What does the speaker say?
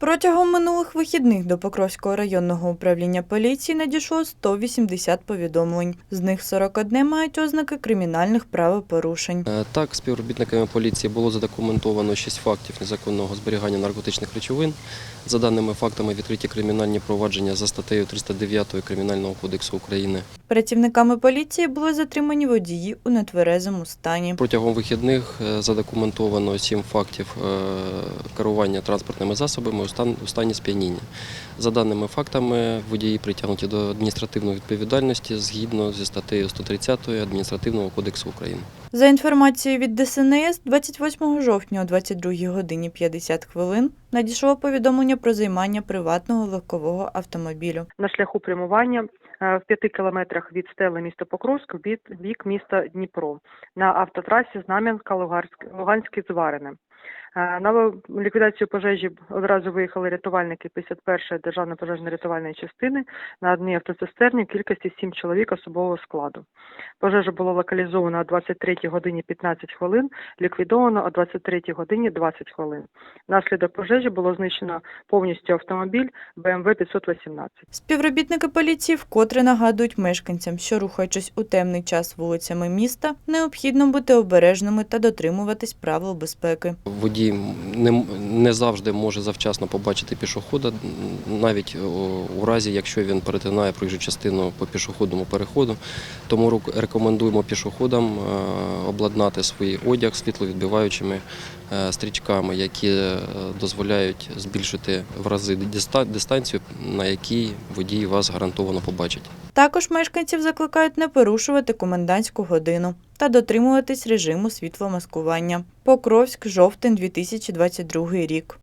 Протягом минулих вихідних до Покровського районного управління поліції надійшло 180 повідомлень. З них 41 мають ознаки кримінальних правопорушень. Е, Так, співробітниками поліції було задокументовано 6 фактів незаконного зберігання наркотичних речовин. За даними фактами, відкриті кримінальні провадження за статтею 309 Кримінального кодексу України. Працівниками поліції були затримані водії у нетверезому стані. Протягом вихідних е, задокументовано сім фактів е, керування транспортними засобами у стані сп'яніння. За даними фактами, водії притягнуті до адміністративної відповідальності згідно зі статтею 130 Адміністративного кодексу України. За інформацією від ДСНС, 28 жовтня о 22 годині 50 хвилин надійшло повідомлення про займання приватного легкового автомобілю. на шляху прямування е, в п'яти кілометрах від стели міста Покровськ в бік- міста Дніпро на автотрасі Знам'янка Луганськ- Луганське Зварине. На ліквідацію пожежі одразу виїхали рятувальники 51-ї державної пожежно-рятувальної частини на одній автоцистерні кількості 7 чоловік особового складу. Пожежа була локалізована о 23 годині 15 хвилин, ліквідовано о 23 годині 20 хвилин. Внаслідок пожежі було знищено повністю автомобіль BMW 518. Співробітники поліції вкотре нагадують мешканцям, що рухаючись у темний час вулицями міста, необхідно бути обережними та дотримуватись правил безпеки. Водій не, не завжди може завчасно побачити пішохода, навіть у разі, якщо він перетинає проїжджу частину по пішохідному переходу. Тому рекомендуємо пішоходам е, обладнати свій одяг світловідбиваючими е, стрічками, які е, дозволяють збільшити в рази диста- дистанцію, на якій водій вас гарантовано побачить. Також мешканців закликають не порушувати комендантську годину та дотримуватись режиму світломаскування. Покровськ, жовтень 2022 рік.